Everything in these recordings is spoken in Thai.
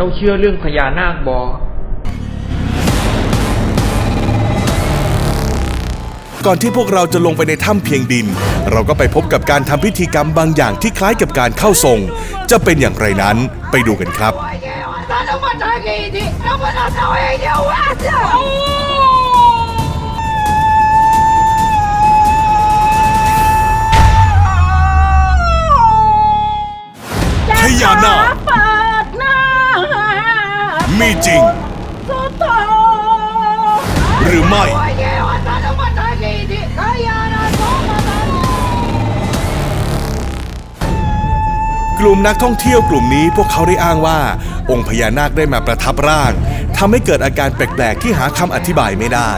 เจ้าเชื่อเรื่องพญานาคบอก่อนที่พวกเราจะลงไปในถ้ำเพียงดิน เราก็ไปพบกับการทำพิธีกรรมบางอย่างที่คล้ายกับการเข้าทรง จะเป็นอย่างไรนั้นไปดูกันครับ พญานาค มีจริงสุดโตหรือไม่ กลุ่มนักท่องเที่ยวกลุ่มนี้พวกเขาได้อ้างว่า องค์พญานาคได้มาประทับร่างทำให้เกิดอาการแปลก ๆ ที่หาคำอธิบายไม่ได้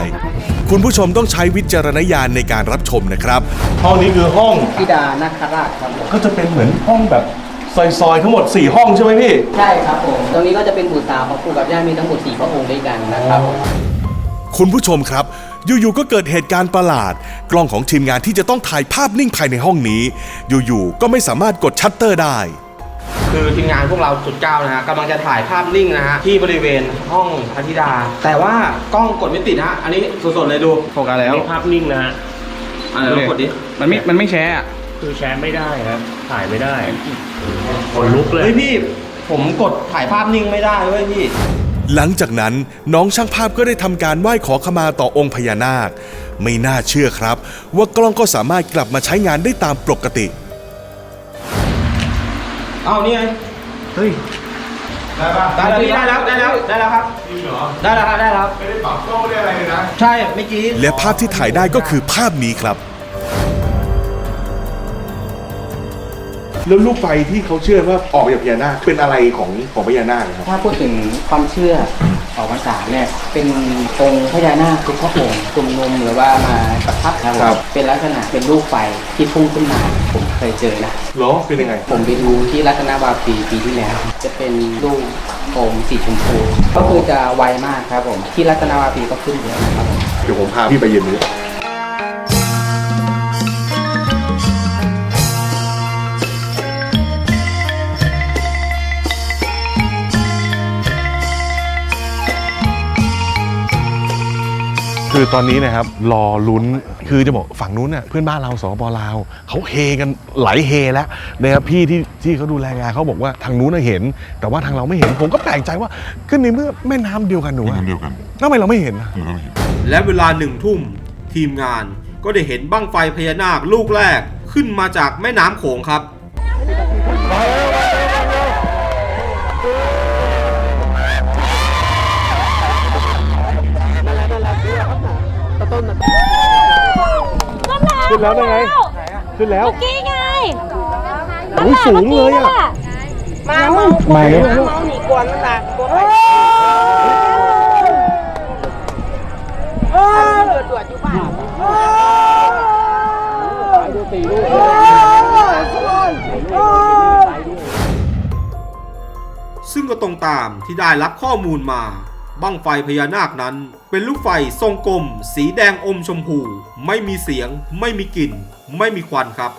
คุณผู้ชมต้องใช้วิจารณญาณในการรับชมนะครับ ห้องนี้คือห้องธิดานาคราชครับผมก็จะเป็นเหมือนห้องแบบ ซอยๆทั้งหมด 4 ห้องใช่ไหมพี่ ใช่ครับผม ตรงนี้ก็จะเป็นบุตรสาวของปู่กับย่ามีทั้งหมด4พระองค์ด้วยกันนะครับ คุณผู้ชมครับ อยู่ๆก็เกิดเหตุการณ์ประหลาด กล้องของทีมงานที่จะต้องถ่ายภาพนิ่งภายในห้องนี้ อยู่ๆก็ไม่สามารถกดชัตเตอร์ได้ คือทีมงานพวกเราจุดเก้านะฮะกำลังจะถ่ายภาพนิ่งนะฮะที่บริเวณห้องพระธิดา แต่ว่ากล้องกดไม่ติดนะฮะอันนี้สดๆเลยดูโฟกัสแล้วนี่ภาพนิ่งนะฮะ อ่าลองกดดิ มันไม่ มันไม่แชร์อะ คือแชร์ไม่ได้ครับถ่ายไม่ได้ขนลุกเลยเฮ้ยพี่ผมกดถ่ายภาพนิ่งไม่ได้เว้ยพี่ หลังจากนั้นน้องช่างภาพก็ได้ทำการไหว้ขอขมาต่อองค์พญานาค ไม่น่าเชื่อครับ ว่ากล้องก็สามารถกลับมาใช้งานได้ตามปกติ เอานี่ไงเฮ้ยได้ปะได้แล้วพี่ได้แล้วได้แล้วได้แล้วครับจริงเหรอได้แล้วครับได้แล้วไม่ได้ปรับกล้องไม่ได้อะไรเลยนะ ใช่เมื่อกี้และภาพที่ถ่ายได้ก็คือภาพนี้ครับ แล้วลูกไฟที่เขาเชื่อว่าออกจากพญานาคเป็นอะไรของของพญานาคครับถ้าพูดถึงความเชื่อออกพรรษาเนี่ยเป็นองค์พญานาคทุกพระองค์ชุมนุมหรือว่ามาประทับครับผมเป็นลักษณะเป็นลูกไฟที่พุ่งขึ้นมาผมเคยเจอนะเหรอเป็นยังไง ผมไปดูที่รัตนวาปีปีที่แล้ว จะเป็นลูกโป่งสีชมพูก็คือจะไวมากครับผมที่รัตนวาปีก็ขึ้นเยอะนะครับผมเดี๋ยวผมพาพี่ไปเย็นนี้ คือตอนนี้นะครับรอลุ้นคือจะบอกฝั่งนู้นน่ะเพื่อนบ้านเราสปปลาวเขาเฮกันไหลเฮแล้วนะครับพี่ที่ที่เขาดูแลงานเขาบอกว่าทางนู้นน่ะเห็น แต่ว่าทางเราไม่เห็นผมก็แปลกใจว่าก็ในเมื่อแม่น้ำเดียวกันหนูแม่น้ำเดียวกันทำไมเราไม่เห็นนะและเวลาหนึ่งทุ่ม ทีมงานก็ได้เห็นบั้งไฟพญานาคลูกแรกขึ้นมาจากแม่น้ำโขงครับ ขึ้นแล้วได้ไง ขึ้นแล้ว เมื่อกี้ไงโอ้ยสูงเลยอะ มาเมามาแล้วเมาหนีกวนนั่นน่ะกวนไปเออตรวจอยู่บ้านดูตีลูกซึ่งก็ตรงตามที่ได้รับข้อมูลมา บั้งไฟพญานาคนั้น เป็นลูกไฟทรงกลม สีแดงอมชมพู ไม่มีเสียง ไม่มีกลิ่น ไม่มีควันครับ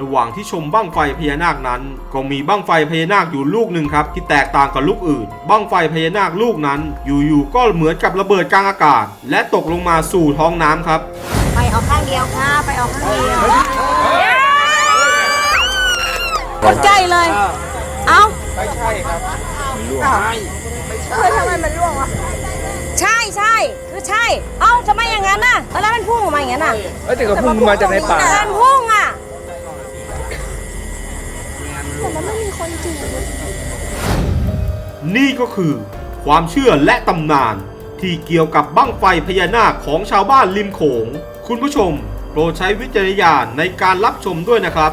ระหว่างที่ชมบั้งไฟพญานาคนั้น ก็มีบั้งไฟพญานาคอยู่ลูกหนึ่งครับที่แตกต่างกับลูกอื่น บั้งไฟพญานาคลูกนั้น อยู่ๆก็เหมือนกับระเบิดกลางอากาศ และตกลงมาสู่ท้องน้ำครับ ไปเอาข้างเดียวค่ะไปเอาข้างเดียวตกใจเลย เอาไม่ใช่ครับ ไม่ใช่ทำไมมันร่วงวะใช่ใช่คือใช่ เอ้าทำไมอย่างนั้นน่ะตอนแรกมันพุ่งออกมาอย่างนั้นน่ะเอ้ยแต่ก็พุ่งมาจากในป่าแต่มันพุ่งอะนี่ก็คือความเชื่อและตำนาน ที่เกี่ยวกับบั้งไฟพญานาคของชาวบ้านริมโขง คุณผู้ชม โปรดใช้วิจารณญาณในการรับชมด้วยนะครับ